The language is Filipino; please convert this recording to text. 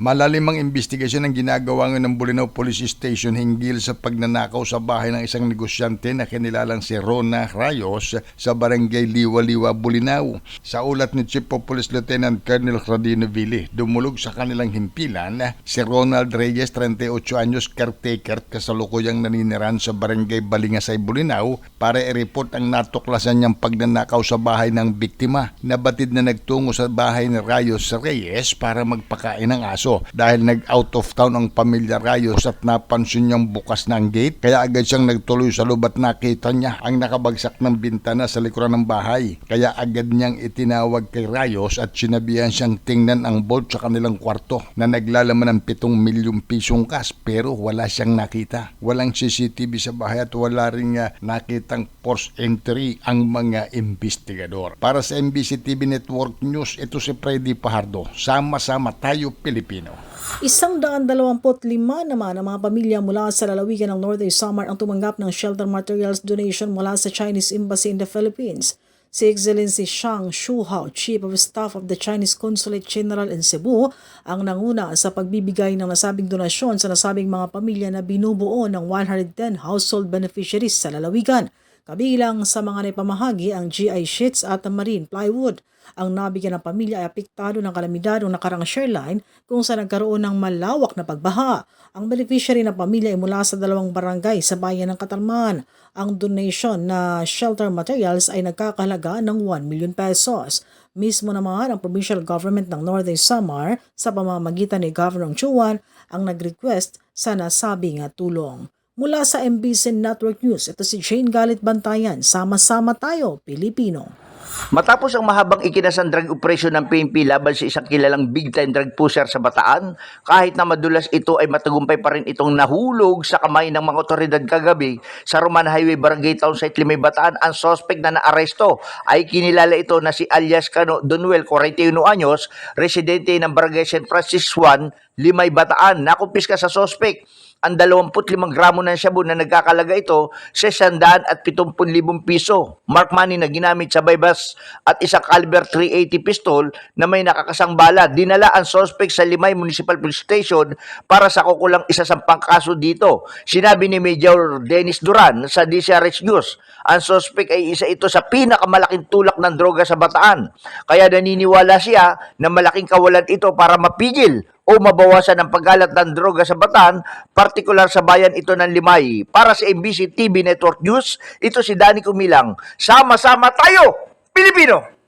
Malalim ang investigasyon ang ginagawa ng Bulinaw Police Station hinggil sa pagnanakaw sa bahay ng isang negosyante na kinilalang si Rona Rayos sa barangay Liwa-Liwa, Bulinaw. Sa ulat ni Chief of Police Lieutenant Colonel Radino Ville, dumulog sa kanilang himpilan si Ronald Reyes, 38 anyos, caretaker, kasalukuyang naniniran sa barangay Balingasay, Bulinaw para i-report ang natuklasan niyang pagnanakaw sa bahay ng biktima. Nabatid na nagtungo sa bahay ni Rayos Reyes para magpakain ng aso dahil nag-out of town ang pamilya Rayos at napansin niyang bukas na ang gate kaya agad siyang nagtuloy sa loob at nakita niya ang nakabagsak ng bintana sa likuran ng bahay. Kaya agad niyang itinawag kay Rayos at sinabihan siyang tingnan ang vault sa kanilang kwarto na naglalaman ng 7 milyong pisong cash pero wala siyang nakita. Walang CCTV sa bahay at wala rin nga nakitang force entry ang mga investigador. Para sa MBC TV Network News, ito si Freddy Pahardo. Sama-sama tayo Pilipino. Isang daan dalawamput lima naman ang mga pamilya mula sa lalawigan ng Northern Samar ang tumanggap ng shelter materials donation mula sa Chinese Embassy in the Philippines. Si Excellency Shang Shuhao, Chief of Staff of the Chinese Consulate General in Cebu, ang nanguna sa pagbibigay ng nasabing donasyon sa nasabing mga pamilya na binubuo ng 110 household beneficiaries sa lalawigan. Kabilang sa mga naipamahagi ang GI sheets at marine plywood. Ang nabigyan ng pamilya ay apektado ng kalamidad ng nakarang shoreline kung saan nagkaroon ng malawak na pagbaha. Ang beneficiary ng pamilya ay mula sa dalawang barangay sa bayan ng Katarman. Ang donation na shelter materials ay nagkakahalaga ng 1 million pesos. Mismo naman ang provincial government ng Northern Samar sa pamamagitan ni Governor Chuan ang nag-request sa nasabing tulong. Mula sa MBC Network News, ito si Jane Galit Bantayan. Sama-sama tayo, Pilipino. Matapos ang mahabang ikinasang drug operation ng PNP laban sa isang kilalang big-time drug pusher sa Bataan, kahit na madulas ito ay matagumpay pa rin itong nahulog sa kamay ng mga otoridad kagabi sa Roman Highway Barangay Town Site Limay Bataan, ang suspect na naaresto ay kinilala ito na si alias Cano Donuel, 41 anyos, residente ng Barangay St. Francis 1, Limay Bataan. Nakumpiska sa suspect ang 25 gramo ng shabu na nagkakalaga ito sa 170,000 piso. Mark money na ginamit sa bypass at isang caliber 380 pistol na may nakakasang bala. Dinala ang suspect sa Limay Municipal Police Station para sa kukulang isa sa pangkaso dito. Sinabi ni Major Dennis Duran sa DCRH News, ang suspect ay isa ito sa pinakamalaking tulak ng droga sa Bataan. Kaya naniniwala siya na malaking kawalan ito para mapigil o mabawasan ang paggalat ng droga sa Bataan, partikular sa bayan ito ng Limay. Para sa MBC TV Network News, ito si Danny Kumilang. Sama-sama tayo, Pilipino!